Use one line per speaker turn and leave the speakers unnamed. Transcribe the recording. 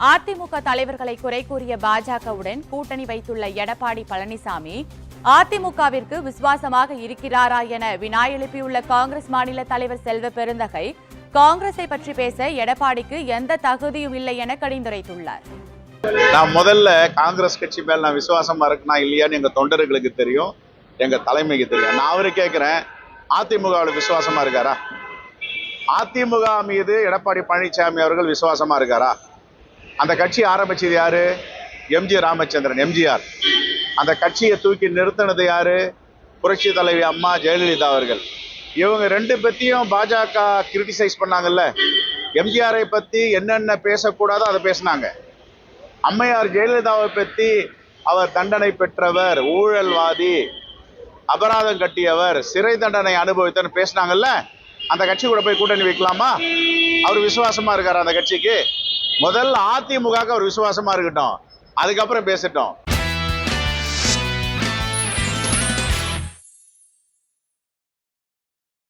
அதிமுக தலைவர்களை குறை கூறிய பாஜகவுடன் கூட்டணி வைத்துள்ள எடப்பாடி பழனிசாமி அதிமுகவிற்கு விசுவாசமாக இருக்கிறாரா என வினா எழுப்பியுள்ள காங்கிரஸ் மாநில தலைவர் செல்வ பெருந்தகை காங்கிரஸை பற்றி பேச எடப்பாடிக்கு எந்த தகுதியும் இல்லை என கடிந்துரைத்துள்ளார்.
நான் முதல்ல காங்கிரஸ் கட்சி மேல் நான் விசுவாசமா இருக்கனா இல்லையான்னு எங்க தொண்டர்களுக்கு தெரியும் எங்க தலைமைக்கு தெரியும். நான் அவரு கேட்கிறேன் அதிமுகவில் விசுவாசமா இருக்காரா? அதிமுக மீது எடப்பாடி பழனிசாமி அவர்கள் விசுவாசமா இருக்காரா? அந்த கட்சி ஆரம்பிச்சது யாரு? எம்ஜி ராமச்சந்திரன் எம்ஜிஆர் அந்த கட்சியை தூக்கி நிறுத்தினது யாரு? புரட்சி தலைவி அம்மா ஜெயலலிதா அவர்கள். இவங்க ரெண்டு பத்தியும் பாஜக கிரிட்டிசைஸ் பண்ணாங்கல்ல. எம்ஜிஆரை பத்தி என்னென்ன பேசக்கூடாதோ அதை பேசினாங்க. அம்மையார் ஜெயலலிதாவை பற்றி அவர் தண்டனை பெற்றவர் ஊழல்வாதி அபராதம் கட்டியவர் சிறை தண்டனை அனுபவித்தன்னு பேசினாங்கல்ல. அந்த கட்சி கூட போய் கூட்டணி வைக்கலாமா? அவர் விசுவாசமா இருக்கார் அந்த கட்சிக்கு? முதல்ல அதிமுக ஒரு விசுவாசமா இருக்கட்டும். அதுக்கப்புறம் பேசட்டும்.